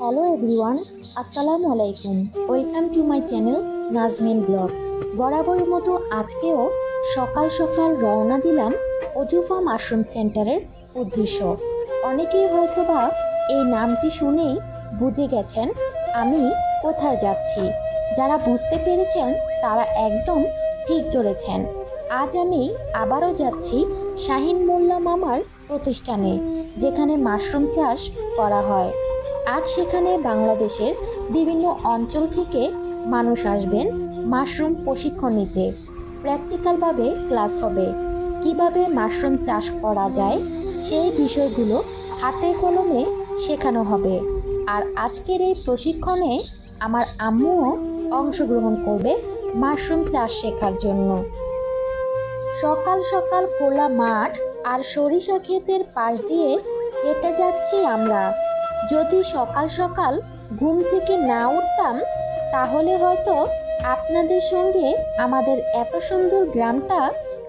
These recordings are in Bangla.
হ্যালো এভরিওয়ান আসসালামু আলাইকুম welcome to my channel Nazmin blog বরাবর মতো আজকেও সকাল সকাল রওনা দিলাম অজুফা মাশরুম সেন্টারের উদ্দেশ্য। অনেকেই হয়তো বা এই নামটি শুনেই বুঝে গেছেন আমি কোথায় যাচ্ছি। যারা বুঝতে পেরেছেন তারা একদম ঠিক ধরেছেন। আজ আমি আবারও যাচ্ছি শাহিন মোল্লা মামার প্রতিষ্ঠানে, যেখানে মাশরুম চাষ করা হয়। আজ সেখানে বাংলাদেশের বিভিন্ন অঞ্চল থেকে মানুষ আসবেন মাশরুম প্রশিক্ষণ নিতে। প্র্যাকটিক্যালভাবে ক্লাস হবে। কীভাবে মাশরুম চাষ করা যায় সেই বিষয়গুলো হাতে কলমে শেখানো হবে। আর আজকের এই প্রশিক্ষণে আমার আম্মুও অংশগ্রহণ করবে মাশরুম চাষ শেখার জন্য। সকাল সকাল খোলা মাঠ আর সরিষা ক্ষেতের পাশ দিয়ে হেঁটে যাচ্ছি আমরা। যদি সকাল সকাল ঘুম থেকে না উঠতাম, তাহলে হয়তো আপনাদের সঙ্গে আমাদের এত সুন্দর গ্রামটা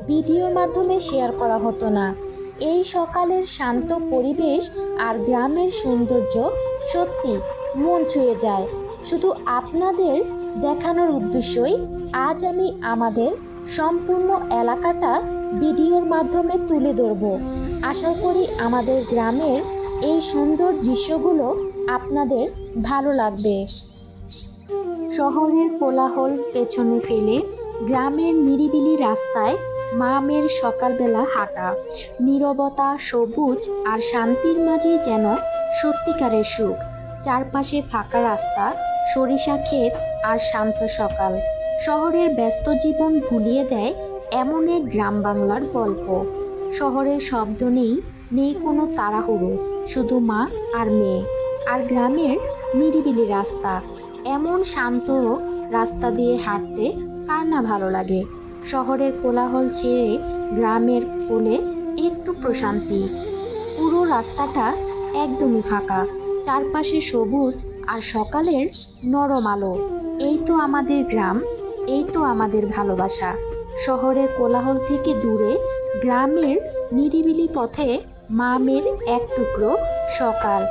ভিডিওর মাধ্যমে শেয়ার করা হতো না। এই সকালের শান্ত পরিবেশ আর গ্রামের সৌন্দর্য সত্যি মন ছুঁয়ে যায়। শুধু আপনাদের দেখানোর উদ্দেশ্যই আজ আমি আমাদের সম্পূর্ণ এলাকাটা ভিডিওর মাধ্যমে তুলে ধরব। আশা করি আমাদের গ্রামের এই সুন্দর দৃশ্যগুলো আপনাদের ভালো লাগবে। শহরের কোলাহল পেছনে ফেলে গ্রামের নিরিবিলি রাস্তায় মামের সকালবেলা হাঁটা, নীরবতা, সবুজ আর শান্তির মাঝে যেন সত্যিকারের সুখ। চারপাশে ফাঁকা রাস্তা, সরিষা ক্ষেত আর শান্ত সকাল। শহরের ব্যস্ত জীবন ভুলিয়ে দেয় এমন এক গ্রাম বাংলার গল্প। শহরের শব্দ নেই নেই কোনো তাড়াহুড়ো। শুধু মা আর মেয়ে। আর গ্রামের নিরিবিলি রাস্তা। এমন শান্ত রাস্তা দিয়ে হাঁটতে কার না ভালো লাগে। শহরের কোলাহল ছেড়ে গ্রামের কোলে একটু প্রশান্তি। পুরো রাস্তাটা একদমই ফাঁকা। চারপাশে সবুজ আর সকালের নরম আলো। এই তো আমাদের গ্রাম, এই তো আমাদের ভালোবাসা। শহরের কোলাহল থেকে দূরে গ্রামের নিরিবিলি পথে মামের এক টুকরো সকাল।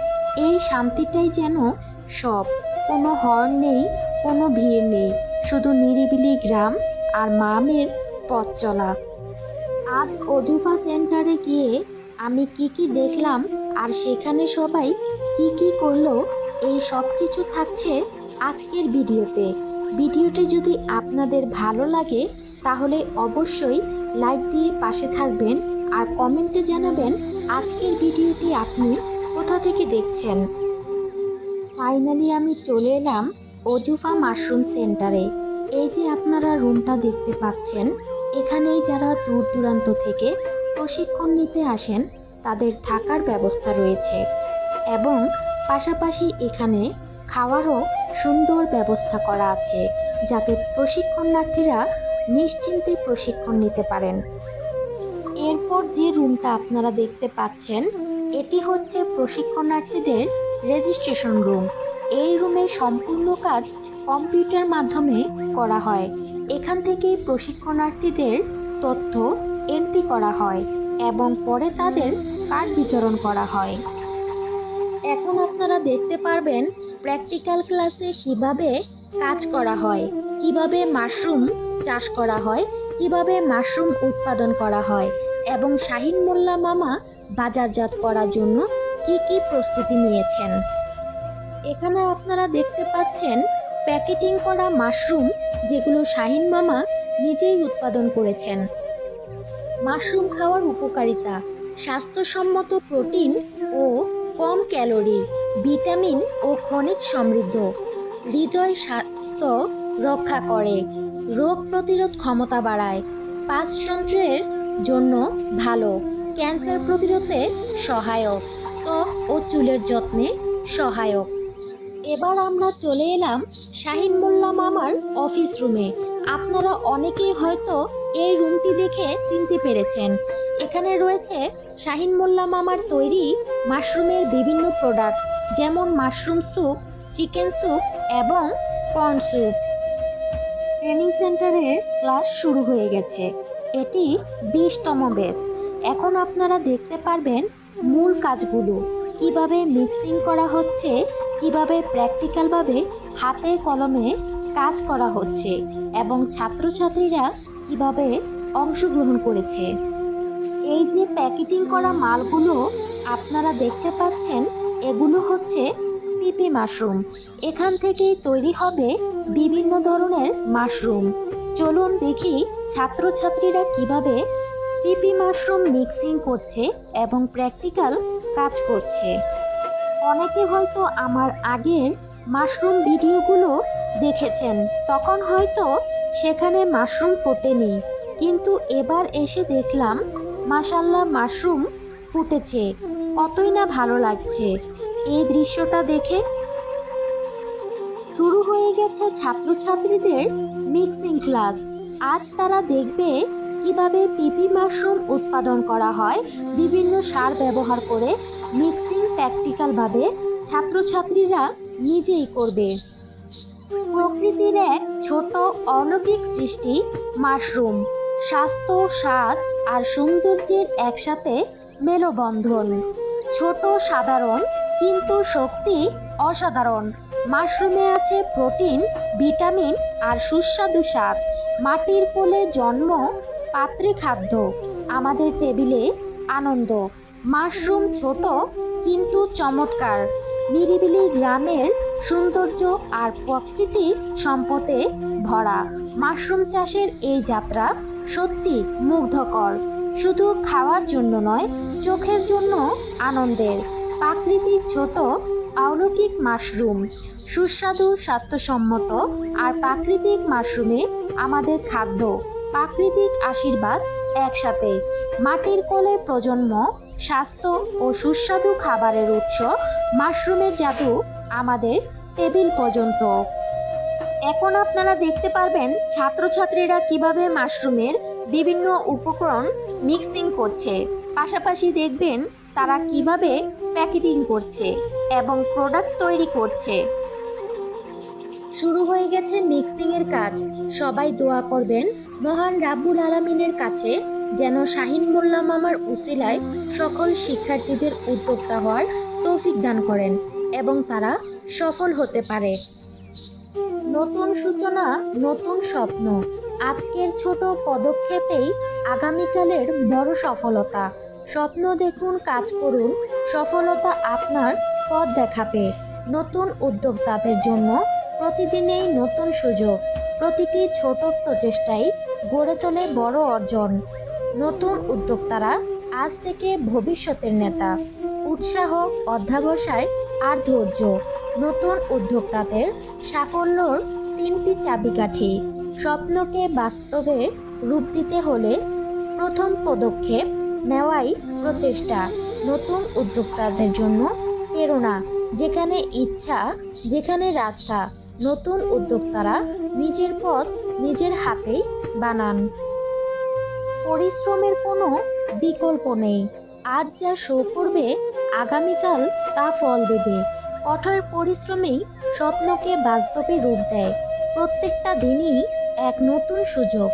এই শান্তিটাই যেন সব। কোনো হর্ন নেই, কোনো ভিড় নেই। শুধু নিরিবিলি গ্রাম আর মামের পথ চলা। আজ অজুফা সেন্টারে গিয়ে আমি কি কি দেখলাম আর সেখানে সবাই কি কি করল, এই সব কিছু থাকছে আজকের ভিডিওতে। ভিডিওটি যদি আপনাদের ভালো লাগে, তাহলে অবশ্যই লাইক দিয়ে পাশে থাকবেন আর কমেন্টে জানাবেন আজকের ভিডিওটি আপনি কোথা থেকে দেখছেন? ফাইনালি আমি চলে এলাম অজুফা মাশরুম সেন্টারে। এই যে আপনারা রুমটা দেখতে পাচ্ছেন, এখানেই যারা দূর দূরান্ত থেকে প্রশিক্ষণ নিতে আসেন, তাদের থাকার ব্যবস্থা রয়েছে। এবং পাশাপাশি এখানে খাওয়ারও সুন্দর ব্যবস্থা করা আছে, যাতে প্রশিক্ষণার্থীরা নিশ্চিন্তে প্রশিক্ষণ নিতে পারেন। এরপর যে রুমটা আপনারা দেখতে পাচ্ছেন, এটি হচ্ছে প্রশিক্ষণার্থীদের রেজিস্ট্রেশন রুম এই রুমের সম্পূর্ণ কাজ কম্পিউটার মাধ্যমে করা হয়। এখান থেকেই প্রশিক্ষণার্থীদের তথ্য এন্ট্রি করা হয় এবং পরে তাদের কার্ড বিতরণ করা হয়। এখন আপনারা দেখতে পারবেন প্র্যাকটিক্যাল ক্লাসে কীভাবে কাজ করা হয়, কীভাবে মাশরুম চাষ করা হয়, কীভাবে মাশরুম উৎপাদন করা হয়। এবং শাহিন মোল্লা মামা বাজারজাত করার জন্য কি কি প্রস্তুতি নিয়েছেন? এখানে আপনারা দেখতে পাচ্ছেন প্যাকেটিং করা মাশরুম যেগুলো শাহিন মামা নিজেই উৎপাদন করেছেন। মাশরুম খাওয়ার উপকারিতা, স্বাস্থ্যসম্মত প্রোটিন ও কম ক্যালোরি, ভিটামিন ও খনিজ সমৃদ্ধ, হৃদয় স্বাস্থ্য রক্ষা করে, রোগ প্রতিরোধ ক্ষমতা বাড়ায় পাঁচতন্ত্রের জন্য ভালো। ক্যান্সার প্রতিরোধে সহায়ক ত্বক ও চুলের যত্নে সহায়ক। এবার আমরা চলে এলাম শাহিন মোল্লা মামার অফিস রুমে। আপনারা অনেকেই হয়তো এই রুমটি দেখে চিনতে পেরেছেন। এখানে রয়েছে শাহিন মোল্লা মামার তৈরি মাশরুমের বিভিন্ন প্রোডাক্ট, যেমন মাশরুম স্যুপ, চিকেন স্যুপ এবং কর্ন স্যুপ। ট্রেনিং সেন্টারের ক্লাস শুরু হয়ে গেছে। এটি বিশতম ব্যাচ এখন আপনারা দেখতে পারবেন মূল কাজগুলো। কীভাবে মিক্সিং করা হচ্ছে, কীভাবে প্র্যাকটিক্যালভাবে হাতে কলমে কাজ করা হচ্ছে এবং ছাত্রছাত্রীরা কীভাবে অংশগ্রহণ করেছে। এই যে প্যাকেটিং করা মালগুলো আপনারা দেখতে পাচ্ছেন, এগুলো হচ্ছে পিপি মাশরুম। এখান থেকেই তৈরি হবে বিভিন্ন ধরনের মাশরুম। চলুন দেখি ছাত্রছাত্রীরা কীভাবে পিপি মাশরুম মিক্সিং করছে এবং প্র্যাকটিক্যাল কাজ করছে। অনেকে হয়তো আমার আগের মাশরুম ভিডিওগুলো দেখেছেন, তখন হয়তো সেখানে মাশরুম ফোটেনি, কিন্তু এবার এসে দেখলাম মাশাল্লাহ মাশরুম ফুটেছে, কতই না ভালো লাগছে। এই দৃশ্যটা দেখে শুরু হয়ে গেছে ছাত্রছাত্রীদের মিক্সিং ক্লাস আজ তারা দেখবে কীভাবে পিপি মাশরুম উৎপাদন করা হয়, বিভিন্ন সার ব্যবহার করে মিক্সিং প্র্যাকটিক্যালভাবে ছাত্রছাত্রীরা নিজেই করবে। প্রকৃতির এক ছোট অলৌকিক সৃষ্টি মাশরুম। স্বাস্থ্য, স্বাদ আর সৌন্দর্যের একসাথে মেলবন্ধন। ছোট সাধারণ, কিন্তু শক্তি অসাধারণ। মাশরুমে আছে প্রোটিন, ভিটামিন আর সুস্বাদু স্বাদ। মাটির কোলে জন্ম পাত্রে খাদ্য। আমাদের টেবিলে আনন্দ। মাশরুম ছোট কিন্তু চমৎকার। নিরিবিলি গ্রামের সৌন্দর্য আর প্রাকৃতিক সম্পদে ভরা। মাশরুম চাষের এই যাত্রা সত্যি মুগ্ধকর। শুধু খাওয়ার জন্য নয়, চোখের জন্য আনন্দের। প্রাকৃতিক ছোট অলৌকিক মাশরুম, সুস্বাদু, স্বাস্থ্যসম্মত আর প্রাকৃতিক মাশরুমে আমাদের খাদ্য, প্রাকৃতিক আশীর্বাদ একসাথে। মাটির কোলে প্রজন্ম স্বাস্থ্য ও সুস্বাদু খাবারের উৎস মাশরুমের জাদু আমাদের টেবিল পর্যন্ত। এখন আপনারা দেখতে পারবেন ছাত্রছাত্রীরা কীভাবে মাশরুমের বিভিন্ন উপকরণ মিক্সিং করছে। পাশাপাশি দেখবেন তারা কীভাবে প্যাকেটিং করছে এবং প্রোডাক্ট তৈরি করছে। শুরু হয়ে গেছে মিক্সিংয়ের কাজ। সবাই দোয়া করবেন, মহান রাব্বুল আলামিনের কাছে যেন শাহিন মোল্লা মামার উসিলায় সকল শিক্ষার্থীদের উদ্যোক্তা হওয়ার তৌফিক দান করেন এবং তারা সফল হতে পারে। নতুন সূচনা, নতুন স্বপ্ন। আজকের ছোট পদক্ষেপেই আগামীকালের বড় সফলতা। স্বপ্ন দেখুন, কাজ করুন, সফলতা আপনার পথ দেখাবে। নতুন উদ্যোক্তাদের জন্য, প্রতিদিনেই নতুন সুযোগ। প্রতিটি ছোট প্রচেষ্টাই গড়ে তোলে বড় অর্জন। নতুন উদ্যোক্তারা আজ থেকে ভবিষ্যতের নেতা। উৎসাহ, অধ্যাবসায় আর ধৈর্য। নতুন উদ্যোক্তাদের সাফল্যর তিনটি চাবিকাঠি। স্বপ্নকে বাস্তবে রূপ দিতে হলে প্রথম পদক্ষেপ নেওয়াই প্রচেষ্টা, নতুন উদ্যোক্তাদের জন্য প্রেরণা। যেখানে ইচ্ছা, যেখানে রাস্তা, নতুন উদ্যোক্তারা নিজের পথ নিজের হাতেই বানান। পরিশ্রমের কোনো বিকল্প নেই। আজ যা শো করবে, আগামীকাল তা ফল দেবে। কঠোর পরিশ্রমেই স্বপ্নকে বাস্তবে রূপ দেয়। প্রত্যেকটা দিনই এক নতুন সুযোগ।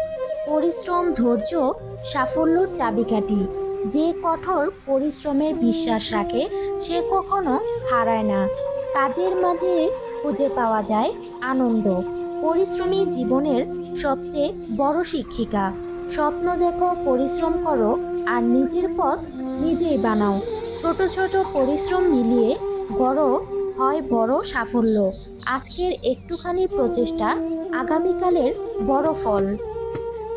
পরিশ্রম, ধৈর্য, সাফল্যর চাবিকাঠি। যে কঠোর পরিশ্রমের বিশ্বাস রাখে, সে কখনো হারায় না। কাজের মাঝে খুঁজে পাওয়া যায় আনন্দ। পরিশ্রমী জীবনের সবচেয়ে বড় শিক্ষিকা। স্বপ্ন দেখো, পরিশ্রম করো, আর নিজের পথ নিজেই বানাও। ছোট ছোট পরিশ্রম মিলিয়ে বড় হয় বড় সাফল্য। আজকের একটুখানি প্রচেষ্টা আগামীকালের বড় ফল।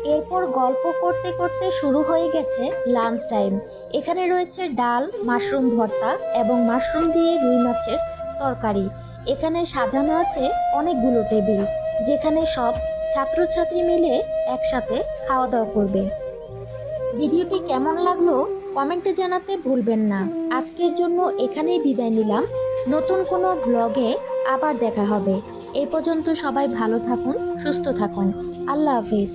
এরপর গল্প করতে করতে শুরু হয়ে গেছে লাঞ্চ টাইম এখানে রয়েছে ডাল, মাশরুম ভর্তা এবং মাশরুম দিয়ে রুই মাছের তরকারি। এখানে সাজানো আছে অনেকগুলো টেবিল, যেখানে সব ছাত্রছাত্রী মিলে একসাথে খাওয়া দাওয়া করবে। ভিডিওটি কেমন লাগল কমেন্টে জানাতে ভুলবেন না। আজকের জন্য এখানেই বিদায় নিলাম। নতুন কোনো ব্লগে আবার দেখা হবে। এই পর্যন্ত সবাই ভালো থাকুন, সুস্থ থাকুন। আল্লাহ হাফিজ।